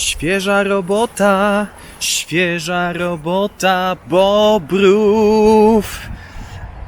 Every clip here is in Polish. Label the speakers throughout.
Speaker 1: Świeża robota, świeża robota bobrów.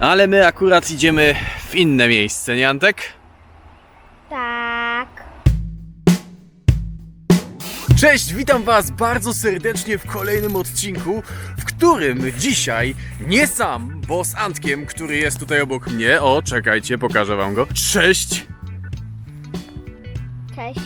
Speaker 1: Ale my akurat idziemy w inne miejsce, nie Antek?
Speaker 2: Tak.
Speaker 1: Cześć, witam Was bardzo serdecznie w kolejnym odcinku, w którym dzisiaj nie sam, bo z Antkiem, który jest tutaj obok mnie. O, czekajcie, pokażę Wam go. Cześć!
Speaker 2: Cześć.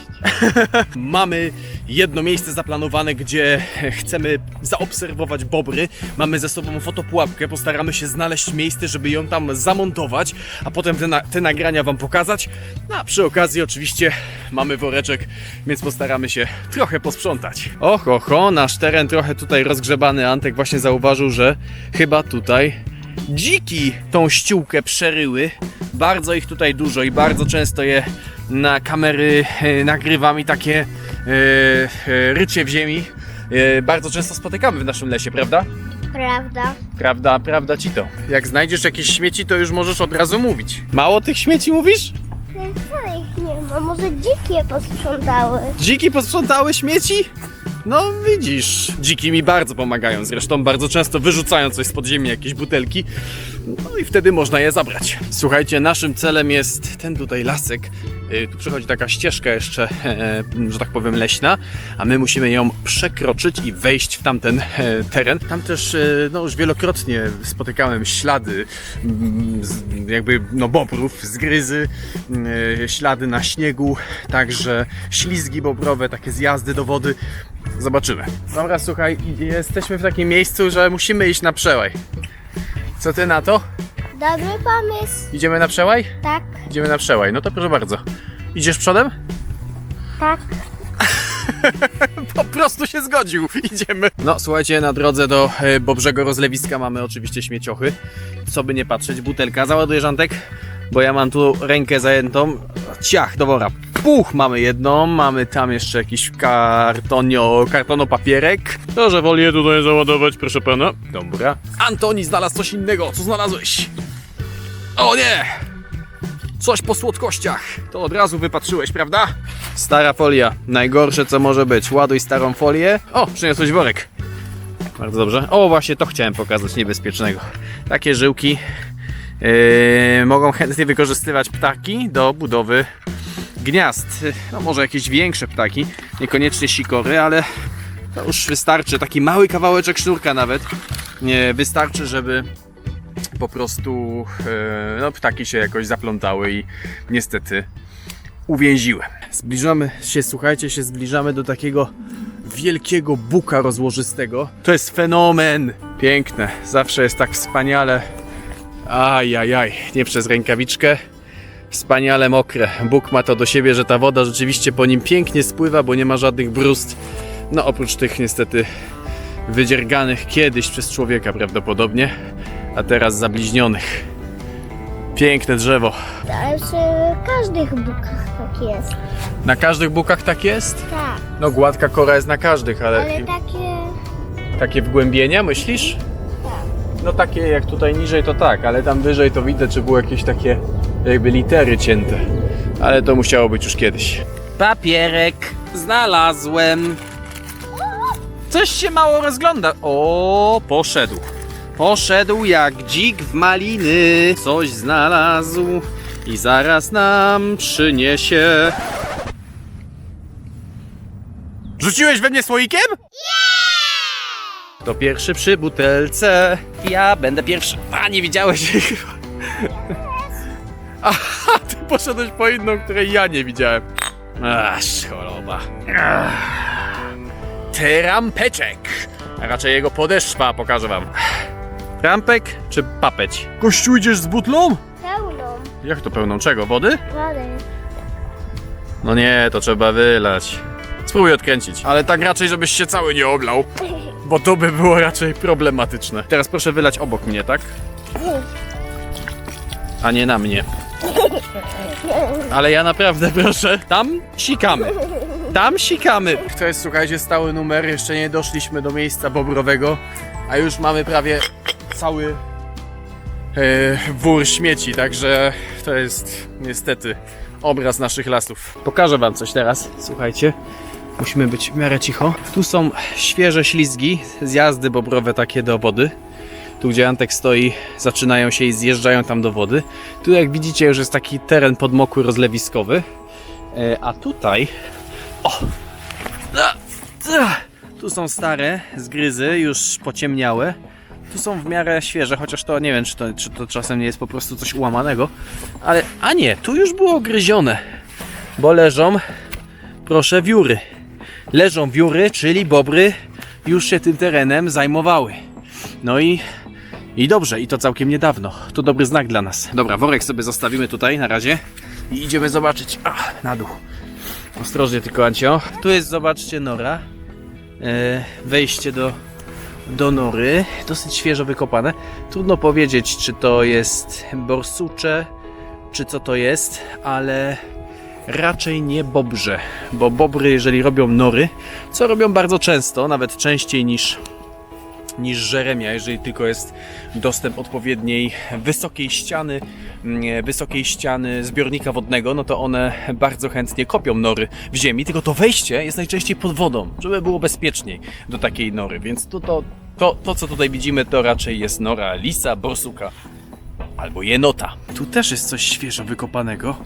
Speaker 1: Mamy jedno miejsce zaplanowane, gdzie chcemy zaobserwować bobry. Mamy ze sobą fotopułapkę, postaramy się znaleźć miejsce, żeby ją tam zamontować, a potem te, na, te nagrania Wam pokazać. No, a przy okazji oczywiście mamy woreczek, więc postaramy się trochę posprzątać. Och, oho, nasz teren trochę tutaj rozgrzebany. Antek właśnie zauważył, że chyba tutaj dziki tą ściółkę przeryły. Bardzo ich tutaj dużo i bardzo często je na kamery e, nagrywam i takie rycie w ziemi e, bardzo często spotykamy w naszym lesie, prawda?
Speaker 2: Prawda?
Speaker 1: Prawda, prawda ci to. Jak znajdziesz jakieś śmieci, to już możesz od razu mówić. Mało tych śmieci mówisz?
Speaker 2: Wcale ich nie ma. Może dzikie posprzątały.
Speaker 1: Dziki posprzątały śmieci? No widzisz, dziki mi bardzo pomagają, zresztą bardzo często wyrzucają coś z podziemi, jakieś butelki, no i wtedy można je zabrać. Słuchajcie, naszym celem jest ten tutaj lasek, Y, tu przechodzi taka ścieżka jeszcze, e, że tak powiem leśna, a my musimy ją przekroczyć i wejść w tamten e, teren. Tam też e, no, już wielokrotnie spotykałem ślady mm, jakby no bobrów, zgryzy, e, ślady na śniegu, także ślizgi bobrowe, takie zjazdy do wody. Zobaczymy. Dobra, słuchaj, jesteśmy w takim miejscu, że musimy iść na przełaj. Co ty na to?
Speaker 2: Dobry pomysł.
Speaker 1: Idziemy na przełaj?
Speaker 2: Tak,
Speaker 1: Idziemy na przełaj. No to proszę bardzo. Idziesz przodem?
Speaker 2: tak.
Speaker 1: Po prostu się zgodził. Idziemy. No słuchajcie, na drodze do e, Bobrzego Rozlewiska mamy oczywiście śmieciochy. Co by nie patrzeć, butelka. Załadujesz Antek? Bo ja mam tu rękę zajętą. Ciach, do wora. Puch, mamy jedną, mamy tam jeszcze jakiś kartonio, kartonopapierek. Proszę wolię tutaj załadować, proszę pana. Dobra. Antoni znalazł coś innego. Co znalazłeś? O nie! Coś po słodkościach. To od razu wypatrzyłeś, prawda? Stara folia. Najgorsze co może być. Ładuj starą folię. O, przyniosłeś worek. Bardzo dobrze. O, właśnie to chciałem pokazać niebezpiecznego. Takie żyłki yy, mogą chętnie wykorzystywać ptaki do budowy gniazd. No może jakieś większe ptaki, niekoniecznie sikory, ale to już wystarczy. Taki mały kawałeczek sznurka nawet. Wystarczy, żeby po prostu e, no, ptaki się jakoś zaplątały i niestety uwięziłem. Zbliżamy się, słuchajcie, się zbliżamy do takiego wielkiego buka rozłożystego. To jest fenomen! Piękne, zawsze jest tak wspaniale. Ajajaj, nie przez rękawiczkę. Wspaniale mokre. Bóg ma to do siebie, że ta woda rzeczywiście po nim pięknie spływa, bo nie ma żadnych brust. No oprócz tych niestety wydzierganych kiedyś przez człowieka prawdopodobnie, a teraz zabliźnionych. Piękne drzewo.
Speaker 2: Ale przy każdych bukach tak jest.
Speaker 1: Na każdych bukach tak jest?
Speaker 2: Tak.
Speaker 1: No gładka kora jest na każdych, ale,
Speaker 2: Ale takie...
Speaker 1: takie wgłębienia myślisz?
Speaker 2: Tak.
Speaker 1: No takie jak tutaj niżej to tak, ale tam wyżej to widać, że były jakieś takie jakby litery cięte. Ale to musiało być już kiedyś. Papierek znalazłem. Coś się mało rozgląda. O, poszedł. Poszedł jak dzik w maliny. Coś znalazł i zaraz nam przyniesie. Rzuciłeś we mnie słoikiem? To pierwszy przy butelce. Ja będę pierwszy. A, nie widziałeś. Aha, ty poszedłeś po inną, której ja nie widziałem. Aż, choroba. Trampeczek. A raczej jego podeszwa pokażę wam. Trampek czy papeć? Kościół idziesz z butlą?
Speaker 2: Pełną
Speaker 1: Jak to pełną czego? Wody?
Speaker 2: wodę.
Speaker 1: No nie, to trzeba wylać. Spróbuj odkręcić. Ale tak raczej, żebyś się cały nie oblał. Bo to by było raczej problematyczne. Teraz proszę wylać obok mnie, tak? A nie na mnie. Ale ja naprawdę proszę. Tam sikamy. Tam sikamy. To jest, słuchajcie, stały numer. Jeszcze nie doszliśmy do miejsca bobrowego, a już mamy prawie cały e, wór śmieci, także to jest niestety obraz naszych lasów. Pokażę wam coś teraz, słuchajcie. Musimy być w miarę cicho. Tu są świeże ślizgi, zjazdy bobrowe takie do wody. Tu gdzie Antek stoi, zaczynają się i zjeżdżają tam do wody. Tu jak widzicie już jest taki teren podmokły, rozlewiskowy. E, A tutaj... O! Tu są stare zgryzy, już pociemniałe. Tu są w miarę świeże, chociaż to nie wiem, czy to, czy to czasem nie jest po prostu coś ułamanego. Ale, a nie, tu już było gryzione. Bo leżą, proszę, wióry. Leżą wióry, czyli bobry już się tym terenem zajmowały. No i, i dobrze, i to całkiem niedawno. To dobry znak dla nas. Dobra, worek sobie zostawimy tutaj na razie i idziemy zobaczyć. A, na dół. Ostrożnie tylko, Ancio. Tu jest, zobaczcie, nora. E, wejście do, do nory. Dosyć świeżo wykopane. Trudno powiedzieć, czy to jest borsucze, czy co to jest, ale raczej nie bobrze. Bo bobry, jeżeli robią nory, co robią bardzo często, nawet częściej niż niż Żeremia, jeżeli tylko jest dostęp odpowiedniej wysokiej ściany, mm, wysokiej ściany zbiornika wodnego, no to one bardzo chętnie kopią nory w ziemi, tylko to wejście jest najczęściej pod wodą, żeby było bezpieczniej do takiej nory, więc to, to, to, to co tutaj widzimy to raczej jest nora lisa, borsuka albo jenota. Tu też jest coś świeżo wykopanego.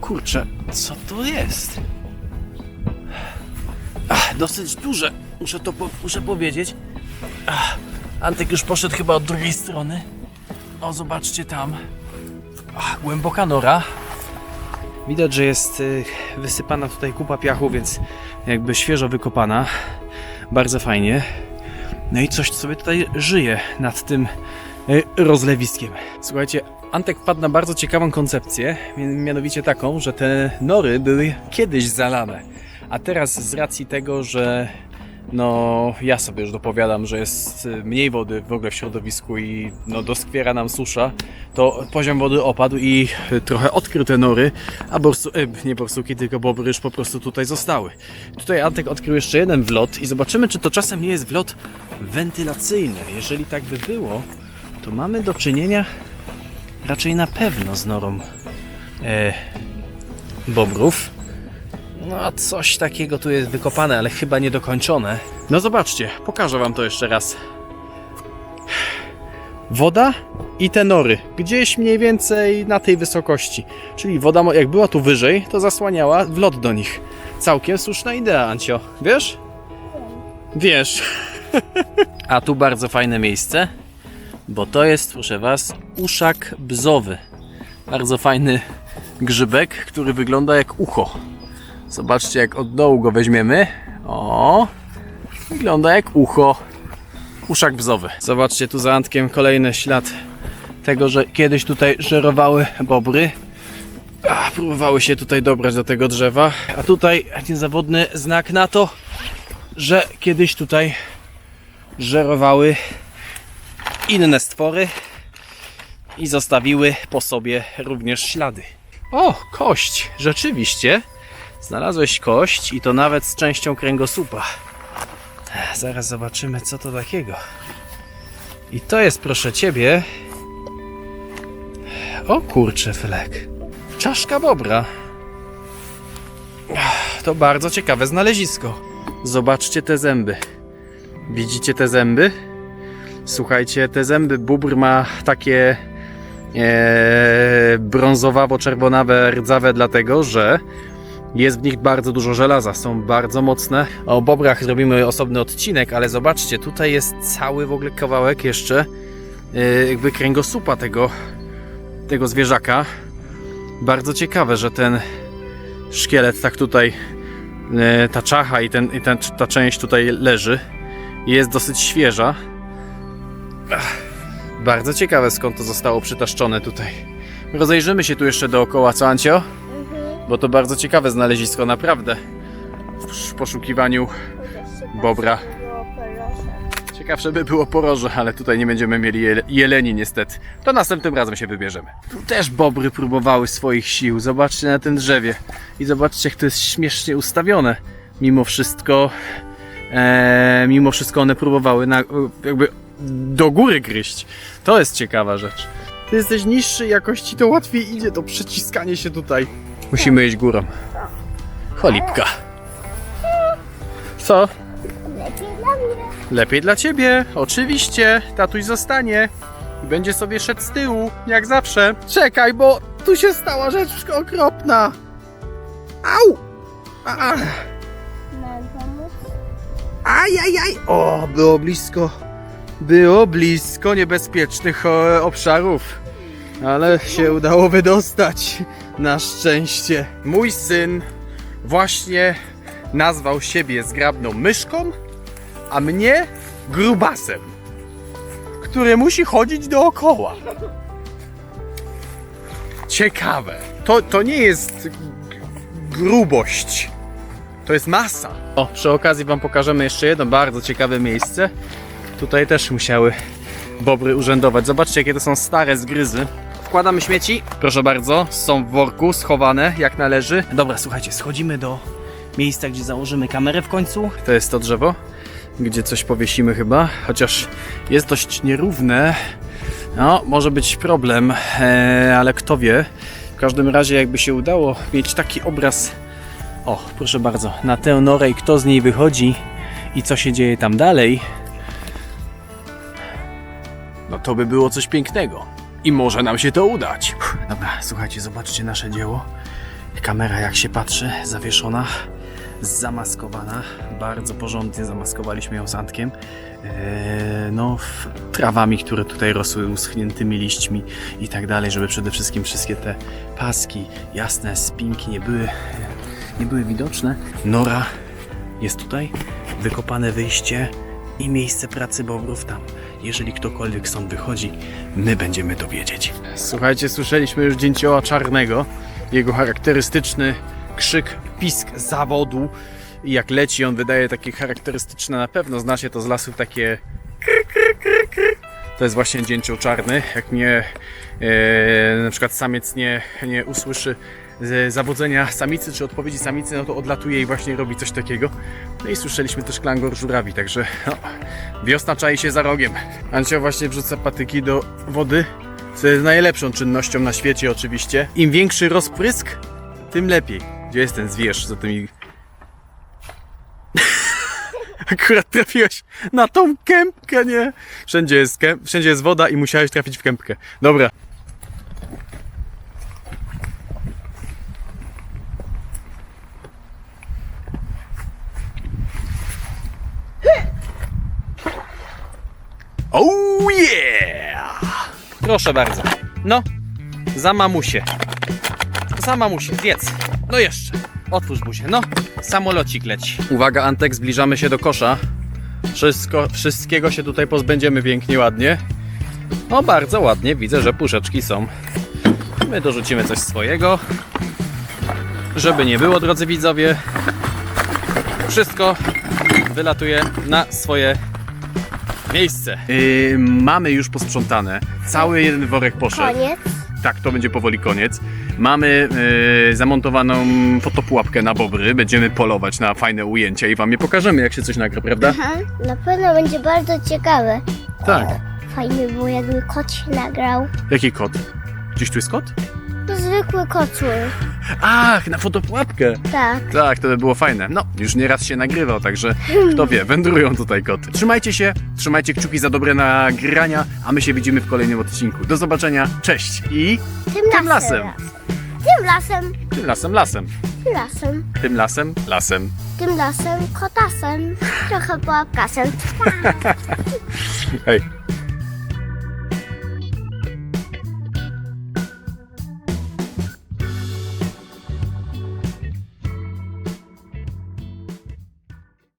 Speaker 1: Kurczę, co to jest? Ach, dosyć duże, muszę to po, muszę powiedzieć. Ach, Antek już poszedł chyba od drugiej strony. O, zobaczcie tam. Ach, głęboka nora. Widać, że jest y, wysypana tutaj kupa piachu, więc jakby świeżo wykopana. Bardzo fajnie. No i coś sobie tutaj żyje nad tym y, rozlewiskiem. Słuchajcie, Antek wpadł na bardzo ciekawą koncepcję, mi- mianowicie taką, że te nory były kiedyś zalane. A teraz z racji tego, że no ja sobie już dopowiadam, że jest y, mniej wody w ogóle w środowisku i no doskwiera nam susza, to poziom wody opadł i y, trochę odkrył te nory, a borsu, e, nie borsuki, tylko bobry już po prostu tutaj zostały. Tutaj Antek odkrył jeszcze jeden wlot i zobaczymy, czy to czasem nie jest wlot wentylacyjny. Jeżeli tak by było, to mamy do czynienia raczej na pewno z norą e, bobrów. No a coś takiego tu jest wykopane, ale chyba niedokończone. No zobaczcie, pokażę wam to jeszcze raz. Woda i te nory. Gdzieś mniej więcej na tej wysokości. Czyli woda, jak była tu wyżej, to zasłaniała wlot do nich. Całkiem słuszna idea, Ancio. Wiesz? Wiesz. A tu bardzo fajne miejsce, bo to jest, proszę was, uszak bzowy. Bardzo fajny grzybek, który wygląda jak ucho. Zobaczcie, jak od dołu go weźmiemy. O, wygląda jak ucho. Uszak bzowy. Zobaczcie, tu za Antkiem kolejny ślad tego, że kiedyś tutaj żerowały bobry. A, próbowały się tutaj dobrać do tego drzewa. A tutaj niezawodny znak na to, że kiedyś tutaj żerowały inne stwory i zostawiły po sobie również ślady. O, kość! Rzeczywiście. Znalazłeś kość i to nawet z częścią kręgosłupa. Zaraz zobaczymy, co to takiego. I to jest, proszę ciebie. O kurcze, Flek. Czaszka bobra. To bardzo ciekawe znalezisko. Zobaczcie te zęby. Widzicie te zęby? Słuchajcie, te zęby bóbr ma takie e, brązowawo-czerwonawe, rdzawe, dlatego że jest w nich bardzo dużo żelaza, są bardzo mocne. O bobrach zrobimy osobny odcinek, ale zobaczcie, tutaj jest cały w ogóle kawałek jeszcze e, jakby kręgosłupa tego, tego zwierzaka. Bardzo ciekawe, że ten szkielet tak tutaj, e, ta czacha i, ten, i ten, ta część tutaj leży. Jest dosyć świeża. Bardzo ciekawe skąd to zostało przytaszczone tutaj. Rozejrzymy się tu jeszcze dookoła, co Ancio? Bo to bardzo ciekawe znalezisko, naprawdę. W poszukiwaniu bobra. Ciekawsze by było poroże, ale tutaj nie będziemy mieli jele- jeleni niestety. To następnym razem się wybierzemy. Tu też bobry próbowały swoich sił. Zobaczcie na tym drzewie. I zobaczcie, jak to jest śmiesznie ustawione. Mimo wszystko, e, mimo wszystko one próbowały na, jakby do góry gryźć. To jest ciekawa rzecz. Ty jesteś niższy jakości, to łatwiej idzie to przeciskanie się tutaj. Musimy iść górą. Cholipka. Co?
Speaker 2: Lepiej dla mnie.
Speaker 1: Lepiej dla ciebie, oczywiście. Tatuś zostanie i będzie sobie szedł z tyłu, jak zawsze. Czekaj, bo tu się stała rzecz okropna. Au! A,
Speaker 2: pomóc?
Speaker 1: ajajaj! O, było blisko. Było blisko niebezpiecznych e, obszarów. Ale się udało wydostać. Na szczęście. Mój syn właśnie nazwał siebie zgrabną myszką, a mnie grubasem, który musi chodzić dookoła. Ciekawe. To, to nie jest grubość. To jest masa. O, przy okazji Wam pokażemy jeszcze jedno bardzo ciekawe miejsce. Tutaj też musiały bobry urzędować. Zobaczcie, jakie to są stare zgryzy. Wkładamy śmieci. Proszę bardzo, są w worku, schowane jak należy. Dobra, słuchajcie, schodzimy do miejsca, gdzie założymy kamerę w końcu. To jest to drzewo, gdzie coś powiesimy chyba, chociaż jest dość nierówne. No, może być problem, e, ale kto wie. W każdym razie, jakby się udało mieć taki obraz o, proszę bardzo, na tę norę i kto z niej wychodzi i co się dzieje tam dalej, no to by było coś pięknego. I może nam się to udać. Dobra, słuchajcie, zobaczcie nasze dzieło. Kamera jak się patrzy, zawieszona, zamaskowana. Bardzo porządnie zamaskowaliśmy ją sandkiem. Eee, no, trawami, które tutaj rosły, uschniętymi liśćmi i tak dalej, żeby przede wszystkim wszystkie te paski, jasne spinki nie były nie były widoczne. Nora jest tutaj, wykopane wyjście i miejsce pracy bobrów tam. Jeżeli ktokolwiek stąd wychodzi, my będziemy to wiedzieć. Słuchajcie, słyszeliśmy już dzięcioła czarnego. Jego charakterystyczny krzyk, pisk zawodu. I jak leci, on wydaje takie charakterystyczne, na pewno znacie to z lasów, takie. To jest właśnie dzięcioł czarny. Jak mnie e, na przykład samiec nie, nie usłyszy zawodzenia samicy czy odpowiedzi samicy, no to odlatuje i właśnie robi coś takiego. No i słyszeliśmy też klangor żurawi, także no, wiosna czai się za rogiem. Ancio właśnie wrzuca patyki do wody, co jest najlepszą czynnością na świecie oczywiście. Im większy rozprysk, tym lepiej. Gdzie jest ten zwierz za tymi... Akurat trafiłeś na tą kępkę, nie? Wszędzie jest, kęp, wszędzie jest woda i musiałeś trafić w kępkę. Dobra. Oh yeah! Proszę bardzo. No, za mamusię. Za mamusię, zjedz. No jeszcze. Otwórz buzię. No, samolocik leci. Uwaga, Antek, zbliżamy się do kosza. Wszystko, wszystkiego się tutaj pozbędziemy pięknie, ładnie. No, bardzo ładnie. Widzę, że puszeczki są. My dorzucimy coś swojego. Żeby nie było, drodzy widzowie. Wszystko wylatuje na swoje miejsce. Yy, mamy już posprzątane. Cały jeden worek poszedł.
Speaker 2: Koniec.
Speaker 1: Tak, to będzie powoli koniec. Mamy yy, zamontowaną fotopułapkę na bobry. Będziemy polować na fajne ujęcia i wam je pokażemy, jak się coś nagra, prawda?
Speaker 2: Aha, na pewno będzie bardzo ciekawe.
Speaker 1: Tak.
Speaker 2: Fajnie było, jakby kot się nagrał.
Speaker 1: Jaki kot? Gdzieś tu jest kot?
Speaker 2: To zwykły kocur.
Speaker 1: Ach, na fotopułapkę.
Speaker 2: Tak.
Speaker 1: Tak, to by było fajne. No, już nieraz się nagrywał, także kto wie, wędrują tutaj koty. Trzymajcie się, trzymajcie kciuki za dobre nagrania, a my się widzimy w kolejnym odcinku. Do zobaczenia, cześć i
Speaker 2: Tym
Speaker 1: lasem.
Speaker 2: Tym lasem.
Speaker 1: tym lasem, lasem.
Speaker 2: Tym lasem.
Speaker 1: Tym lasem, lasem.
Speaker 2: Tym lasem, kotasem. Trochę pułapkasem.
Speaker 1: Hej.